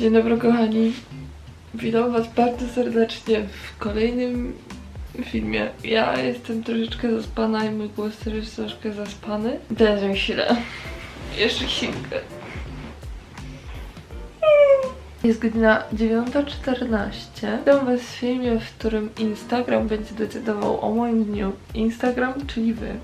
Dzień dobry kochani. Witam was bardzo serdecznie w kolejnym filmie. Ja jestem troszeczkę zaspana i mój głos też jest troszeczkę zaspany. Dajcie mi chwilę. Jeszcze chwilkę. Jest godzina 9.14. Witam was w filmie, w którym Instagram będzie decydował o moim dniu. Instagram, czyli wy.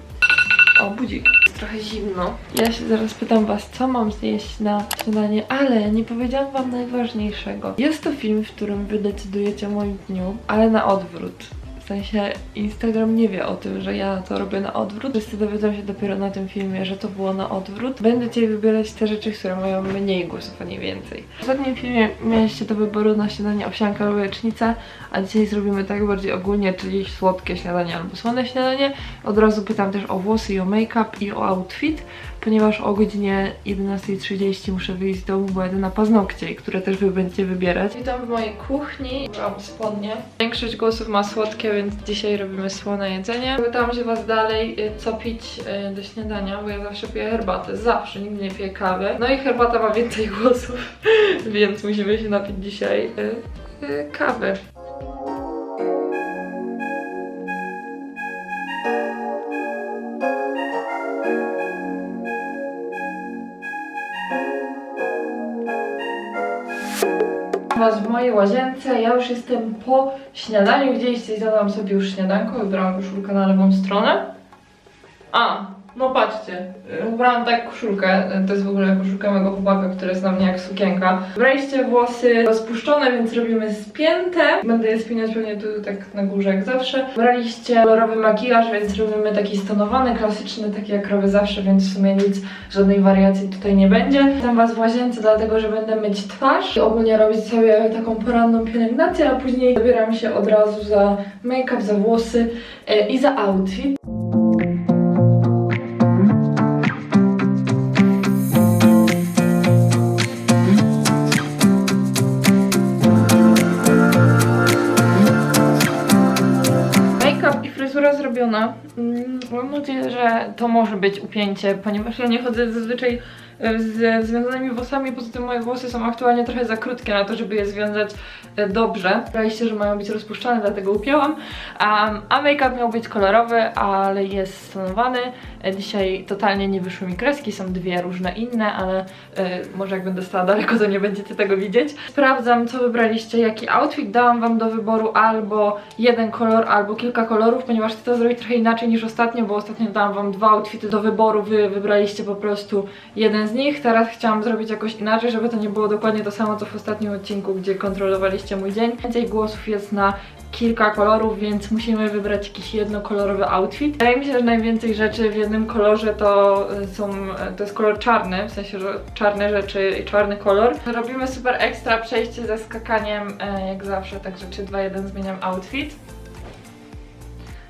O, budzik. Trochę zimno. Ja się zaraz pytam was, co mam zjeść na śniadanie, ale nie powiedziałam wam najważniejszego. Jest to film, w którym wy decydujecie o moim dniu, ale na odwrót. W sensie Instagram nie wie o tym, że ja to robię na odwrót. Wszyscy dowiedzą się dopiero na tym filmie, że to było na odwrót. Będę dzisiaj wybierać te rzeczy, które mają mniej głosów, a nie więcej. W ostatnim filmie mieliście do wyboru na śniadanie owsianka lub jajecznicę, a dzisiaj zrobimy tak bardziej ogólnie, czyli słodkie śniadanie albo słone śniadanie. Od razu pytam też o włosy i o make-up i o outfit, ponieważ o godzinie 11.30 muszę wyjść z domu, bo jadę na paznokcie, które też wy będziecie wybierać. Witam w mojej kuchni, mam spodnie. Większość głosów ma słodkie, więc dzisiaj robimy słone jedzenie. Pytałam się was dalej, y, co pić y, do śniadania, bo ja zawsze piję herbatę, zawsze, nigdy nie piję kawy. No i herbata ma więcej głosów, więc musimy się napić dzisiaj y, kawy. Was w mojej łazience. Ja już jestem po śniadaniu. Widzieliście, zjadłam sobie już śniadanko, wybrałam koszulkę na lewą stronę. A, no patrzcie, wybrałam tak koszulkę, to jest w ogóle koszulka mojego chłopaka, która jest na mnie jak sukienka. Wybraliście włosy rozpuszczone, więc robimy spięte. Będę je spinać pewnie tu tak na górze jak zawsze. Wybraliście kolorowy makijaż, więc robimy taki stonowany, klasyczny, taki jak robię zawsze, więc w sumie nic, żadnej wariacji tutaj nie będzie. Witam was w łazience, dlatego że będę myć twarz i ogólnie robić sobie taką poranną pielęgnację, a później zabieram się od razu za make-up, za włosy e, i za outfit. Fryzura zrobiona. Mm, Mam nadzieję, że to może być upięcie, ponieważ ja nie chodzę zazwyczaj e, z związanymi włosami, poza tym moje włosy są aktualnie trochę za krótkie na to, żeby je związać e, dobrze. Braliście, że mają być rozpuszczane, dlatego upięłam. Um, a make-up miał być kolorowy, ale jest stonowany. E, Dzisiaj totalnie nie wyszły mi kreski, są dwie różne inne, ale e, może jak będę stała daleko, to nie będziecie tego widzieć. Sprawdzam, co wybraliście, jaki outfit. Dałam wam do wyboru albo jeden kolor, albo kilka kolorów, ponieważ chcę to zrobić trochę inaczej niż ostatnio, bo ostatnio dałam wam dwa outfity do wyboru, wy wybraliście po prostu jeden z nich. Teraz chciałam zrobić jakoś inaczej, żeby to nie było dokładnie to samo, co w ostatnim odcinku, gdzie kontrolowaliście mój dzień. Więcej głosów jest na kilka kolorów, więc musimy wybrać jakiś jednokolorowy outfit. Wydaje mi się, że najwięcej rzeczy w jednym kolorze to y, są, y, to jest kolor czarny, w sensie, że czarne rzeczy i czarny kolor. Robimy super ekstra przejście ze skakaniem, e, jak zawsze, także 3, 2, 1 zmieniam outfit.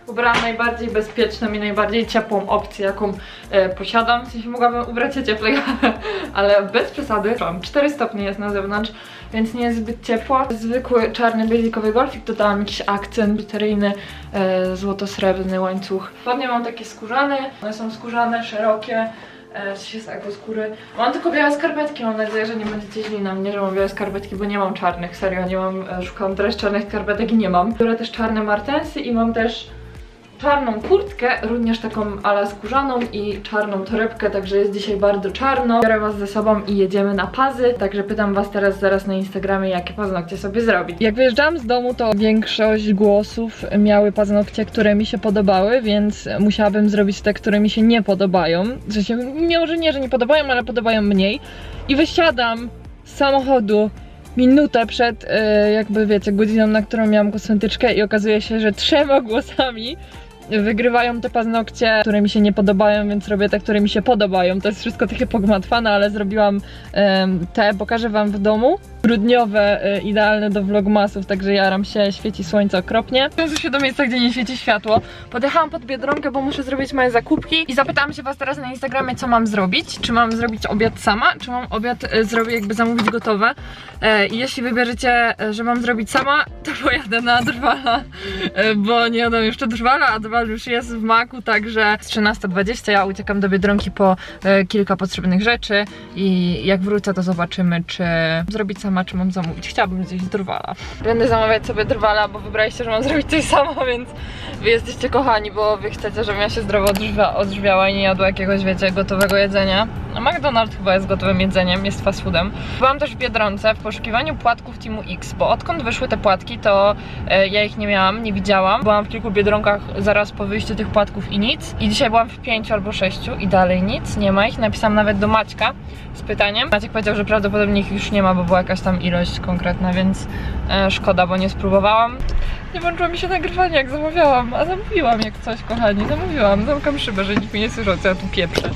Ubrałam najbardziej bezpieczną i najbardziej ciepłą opcję, jaką e, posiadam. W sensie mogłabym ubrać się cieplej, ale bez przesady. Mam 4 stopnie jest na zewnątrz, więc nie jest zbyt ciepło. Zwykły czarny basicowy golfik, dodałam jakiś akcent biteryjny, e, złoto-srebrny łańcuch. Spodnie mam takie skórzane, one są skórzane, szerokie. E, się z skóry. Mam tylko białe skarpetki, mam nadzieję, że nie będziecie źli na mnie, że mam białe skarpetki, bo nie mam czarnych, serio, nie mam, szukałam teraz czarnych skarpetek i nie mam. Biorę też czarne martensy i mam też czarną kurtkę, również taką ala skórzaną i czarną torebkę, także jest dzisiaj bardzo czarno. Biorę was ze sobą i jedziemy na pazy, także pytam was teraz zaraz na Instagramie, jakie paznokcie sobie zrobić. Jak wyjeżdżałam z domu, to większość głosów miały paznokcie, które mi się podobały, więc musiałabym zrobić te, które mi się nie podobają. Że się, może nie, że nie podobają, ale podobają mniej. I wysiadam z samochodu minutę przed, e, jakby wiecie, godziną, na którą miałam kosmetyczkę i okazuje się, że trzema głosami wygrywają te paznokcie, które mi się nie podobają, więc robię te, które mi się podobają. To jest wszystko takie pogmatwane, ale zrobiłam te, pokażę wam w domu. Grudniowe, e, idealne do vlogmasów, także jaram się, świeci słońce okropnie. Wiążę się do miejsca, gdzie nie świeci światło. Podjechałam pod Biedronkę, bo muszę zrobić moje zakupki i zapytałam się was teraz na Instagramie, co mam zrobić. Czy mam zrobić obiad sama, czy mam obiad e, zrobić jakby zamówić gotowe. E, I jeśli wybierzecie, że mam zrobić sama, to pojadę na Drwala, bo nie jadam jeszcze Drwala, a Już jest w maku, także z 13.20 ja uciekam do Biedronki po e, kilka potrzebnych rzeczy i jak wrócę, to zobaczymy, czy zrobić sama czy mam zamówić. Chciałabym zjeść drwala. Będę zamawiać sobie drwala, bo wybraliście, że mam zrobić coś sama, więc wy jesteście kochani, bo wy chcecie, żebym ja się zdrowo odżywia, odżywiała i nie jadła jakiegoś, wiecie, gotowego jedzenia. A McDonald's chyba jest gotowym jedzeniem, jest fast foodem. Byłam też w Biedronce w poszukiwaniu płatków Teamu X, bo odkąd wyszły te płatki, to e, ja ich nie miałam, nie widziałam. Byłam w kilku Biedronkach zaraz po wyjściu tych płatków i nic. I dzisiaj byłam w pięciu albo sześciu i dalej nic, nie ma ich. Napisałam nawet do Maćka z pytaniem. Maciek powiedział, że prawdopodobnie ich już nie ma, bo była jakaś tam ilość konkretna, więc e, szkoda, bo nie spróbowałam. Nie włączyło mi się nagrywanie, jak zamawiałam, a zamówiłam jak coś, kochani, zamówiłam. Zamkam szybę, że nikt mi nie słyszał, co ja tu pieprzę.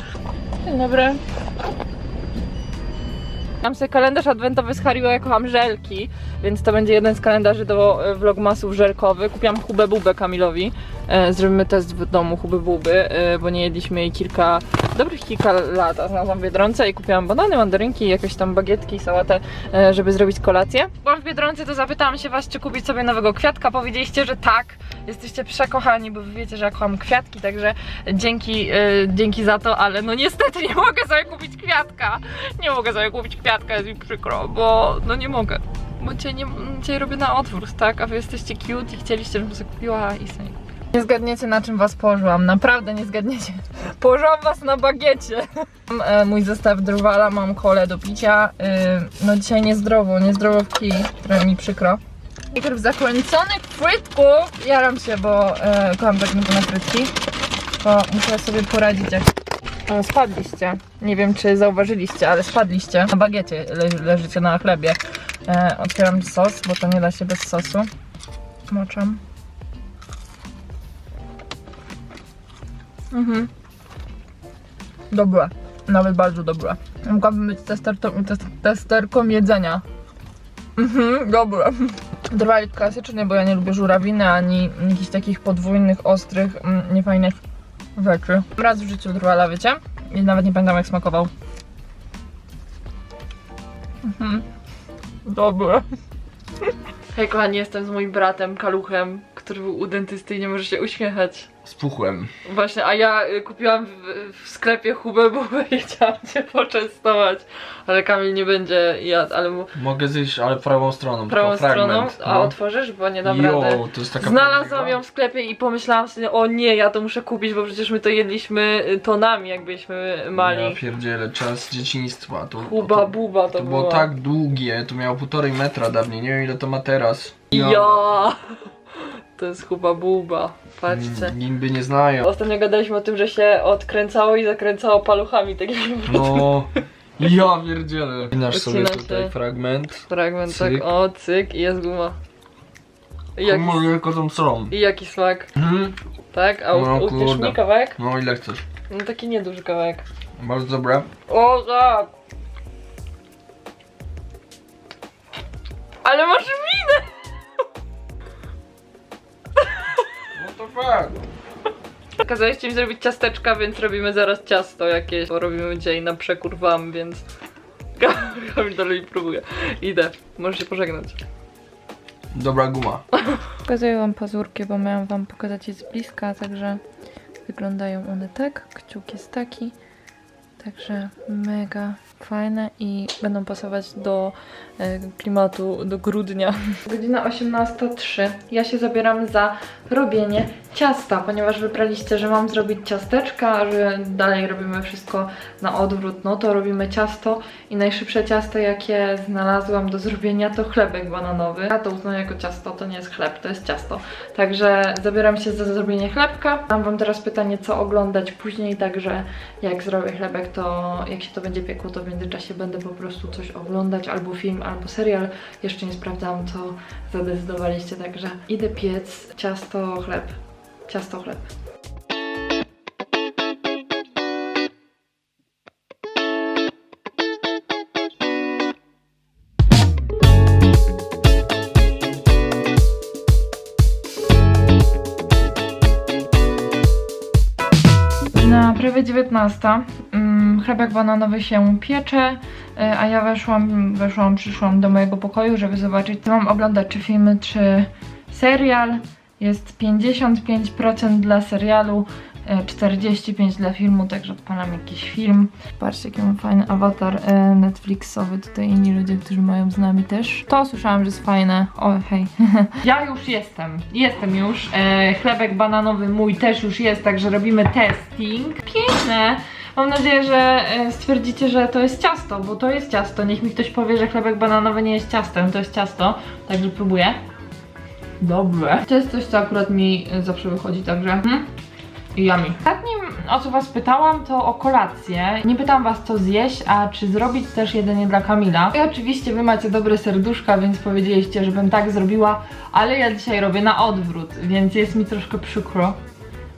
Dzień dobry. Mam sobie kalendarz adwentowy z Haribo, ja kocham żelki, więc to będzie jeden z kalendarzy do e, vlogmasów żelkowy. Kupiłam hubę bubę Kamilowi. E, zrobimy test w domu huby buby, e, bo nie jedliśmy jej kilka, dobrych kilka lat, a znalazłam w Biedronce i kupiłam banany, mandarynki, jakieś tam bagietki, sałatę, e, żeby zrobić kolację. Byłam w Biedronce, to zapytałam się was, czy kupić sobie nowego kwiatka. Powiedzieliście, że tak. Jesteście przekochani, bo wy wiecie, że ja kocham kwiatki, także dzięki, dzięki za to, ale no niestety nie mogę sobie kupić kwiatka. Nie mogę sobie kupić kwiatka, jest mi przykro, bo no nie mogę. Bo cię, nie, cię robię na odwrót, tak? A wy jesteście cute i chcieliście, żebym sobie kupiła i sobie nie zgadniecie na czym was położyłam, naprawdę nie zgadniecie. Położyłam was na bagiecie. Mam e, mój zestaw drwala, mam kole do picia. E, no dzisiaj niezdrowo, niezdrowo w kij, trochę mi przykro. Najpierw zakręconych frytków. Jaram się, bo e, kocham zakręcone frytki. To muszę sobie poradzić jak... O, spadliście. Nie wiem, czy zauważyliście, ale spadliście. Na bagiecie le leżycie na chlebie. E, otwieram sos, bo to nie da się bez sosu. Moczam. Mhm. Dobre. Nawet bardzo dobre. Mogłabym być testerką, test, testerką jedzenia. Mhm, dobre. Drwalik klasyczny, bo ja nie lubię żurawiny, ani jakichś takich podwójnych, ostrych, mm, niefajnych rzeczy. Raz w życiu drwala, wiecie? I nawet nie pamiętam jak smakował. Mhm. Dobre. Hej kochani, jestem z moim bratem, Kaluchem, który był u dentysty i nie może się uśmiechać. Spuchłem. Właśnie, a ja y, kupiłam w, w sklepie hubę bubę i chciałam cię poczęstować, ale Kamil nie będzie jadł, ale mu Mogę zjeść, ale prawą stroną. prawą tylko fragment. stroną, a no. otworzysz, bo nie dam Jo, rady. to jest taka Znalazłam ją w sklepie i pomyślałam sobie, o nie, ja to muszę kupić, bo przecież my to jedliśmy y, tonami, jak byliśmy mali. Ja pierdzielę, czas dzieciństwa. To, Huba to, buba to, to było tak długie, to miało półtorej metra dawniej, nie wiem ile to ma teraz. Ja! To jest huba buba, patrzcie. Mm, Nimby nie znają. Ostatnio gadaliśmy o tym, że się odkręcało i zakręcało paluchami, tak jakby No, ja pierdzielę. Winasz sobie Odcina tutaj się. fragment. fragment, tak, Cyk. o cyk i jest guma. I jaki, Może tylko tą stroną. i jaki smak, Mhm. tak? A No, u- utniesz kurde. mi kawałek? No ile chcesz. No taki nieduży kawałek. Bardzo dobre. O tak! Ale masz minę! To fakt. Kazaliście mi zrobić ciasteczka, więc robimy zaraz ciasto jakieś. Bo robimy dzisiaj na przekór wam, więc... Kamil dalej próbuje. Idę, możesz się pożegnać. Dobra guma. Pokazuję wam pazurki, bo miałam wam pokazać je z bliska, także wyglądają one tak. Kciuk jest taki. Także mega fajne i będą pasować do e, klimatu do grudnia. Godzina 18.03. Ja się zabieram za robienie ciasta, ponieważ wybraliście, że mam zrobić ciasteczka, że dalej robimy wszystko na odwrót, no to robimy ciasto i najszybsze ciasto jakie znalazłam do zrobienia to chlebek bananowy. Ja to uznaję jako ciasto, to nie jest chleb, to jest ciasto. Także zabieram się za zrobienie chlebka. Mam wam teraz pytanie, co oglądać później, także jak zrobię chlebek, to jak się to będzie piekło, to w międzyczasie będę po prostu coś oglądać, albo film, albo serial. Jeszcze nie sprawdzałam, co zadecydowaliście, także idę piec ciasto, chleb. Ciasto, chleb. Na prawie 19. Mm, chlebek bananowy się piecze, y, a ja weszłam, weszłam, przyszłam do mojego pokoju, żeby zobaczyć, co mam oglądać, czy filmy, czy serial. Jest 55% dla serialu, e, 45 dla filmu, także odpalam jakiś film. Patrzcie, jaki mam fajny awatar e, Netflixowy. Tutaj inni ludzie, którzy mają z nami też. To słyszałam, że jest fajne. O, hej. ja już jestem. Jestem już. E, chlebek bananowy mój też już jest, także robimy testing. Piękne! Mam nadzieję, że e, stwierdzicie, że to jest ciasto, bo to jest ciasto. Niech mi ktoś powie, że chlebek bananowy nie jest ciastem, to jest ciasto. Także próbuję. Dobre. To jest coś, co akurat mi zawsze wychodzi, także. Hmm? Yummy. Ostatnim, o co was pytałam, to o kolację. Nie pytam was, co zjeść, a czy zrobić też jedzenie dla Kamila. I oczywiście wy macie dobre serduszka, więc powiedzieliście, żebym tak zrobiła, ale ja dzisiaj robię na odwrót, więc jest mi troszkę przykro.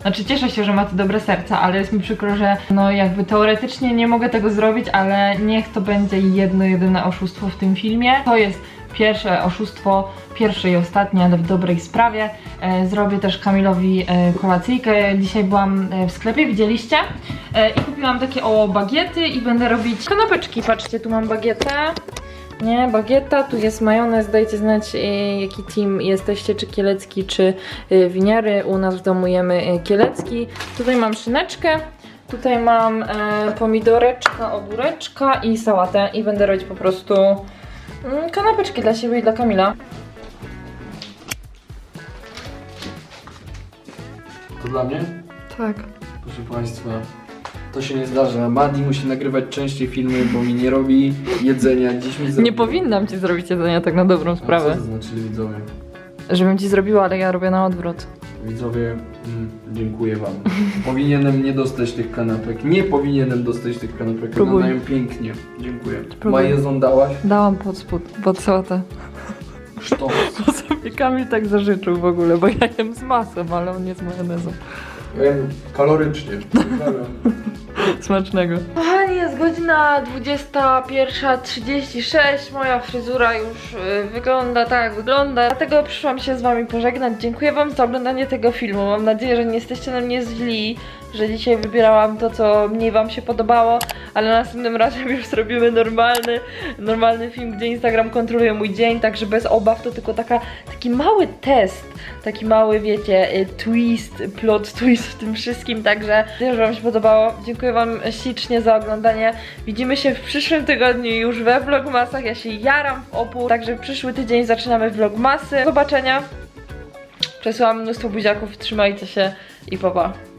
Znaczy cieszę się, że macie dobre serca, ale jest mi przykro, że no jakby teoretycznie nie mogę tego zrobić, ale niech to będzie jedno, jedyne oszustwo w tym filmie. To jest pierwsze oszustwo, pierwsze i ostatnie, ale w dobrej sprawie. E, zrobię też Kamilowi e, kolacyjkę. Dzisiaj byłam e, w sklepie, widzieliście? I kupiłam takie o bagiety i będę robić kanapeczki. Patrzcie, tu mam bagietę. Nie, bagieta, tu jest majonez, dajcie znać jaki team jesteście, czy kielecki, czy winiary. U nas w domu jemy kielecki. Tutaj mam szyneczkę, tutaj mam pomidoreczka, ogóreczka i sałatę i będę robić po prostu mm, kanapeczki dla siebie i dla Kamila. To dla mnie? Tak. Proszę Państwa, to się nie zdarza. Madi musi nagrywać częściej filmy, bo mi nie robi jedzenia. Dziś mi. Nie powinnam ci zrobić jedzenia tak na dobrą A Co sprawę. to znaczy widzowie? Żebym ci zrobiła, ale ja robię na odwrót. Widzowie, mm, dziękuję Wam. Powinienem nie dostać tych kanapek. Nie powinienem dostać tych kanapek. Próbuj. Wyglądają pięknie. Dziękuję. Próbuj. Maję dałaś? Dałam pod spód, pod sałatę. Sztos. Bo sobie Kamil tak zażyczył w ogóle, bo ja jem z masem, ale on nie z majonezem. Wiem, kalorycznie. Smacznego. Kochani, jest godzina 21.36. Moja fryzura już y, wygląda tak, jak wygląda. Dlatego przyszłam się z wami pożegnać. Dziękuję wam za oglądanie tego filmu. Mam nadzieję, że nie jesteście na mnie źli, że dzisiaj wybierałam to, co mniej wam się podobało, ale następnym razem już zrobimy normalny, normalny film, gdzie Instagram kontroluje mój dzień, także bez obaw to tylko taka, taki mały test, taki mały, wiecie, y, twist, plot twist w tym wszystkim, także że wam się podobało. Dziękuję wam ślicznie za oglądanie. Widzimy się w przyszłym tygodniu już we vlogmasach, ja się jaram w opór, także przyszły tydzień zaczynamy vlogmasy. Do zobaczenia. Przesyłam mnóstwo buziaków, trzymajcie się i pa pa.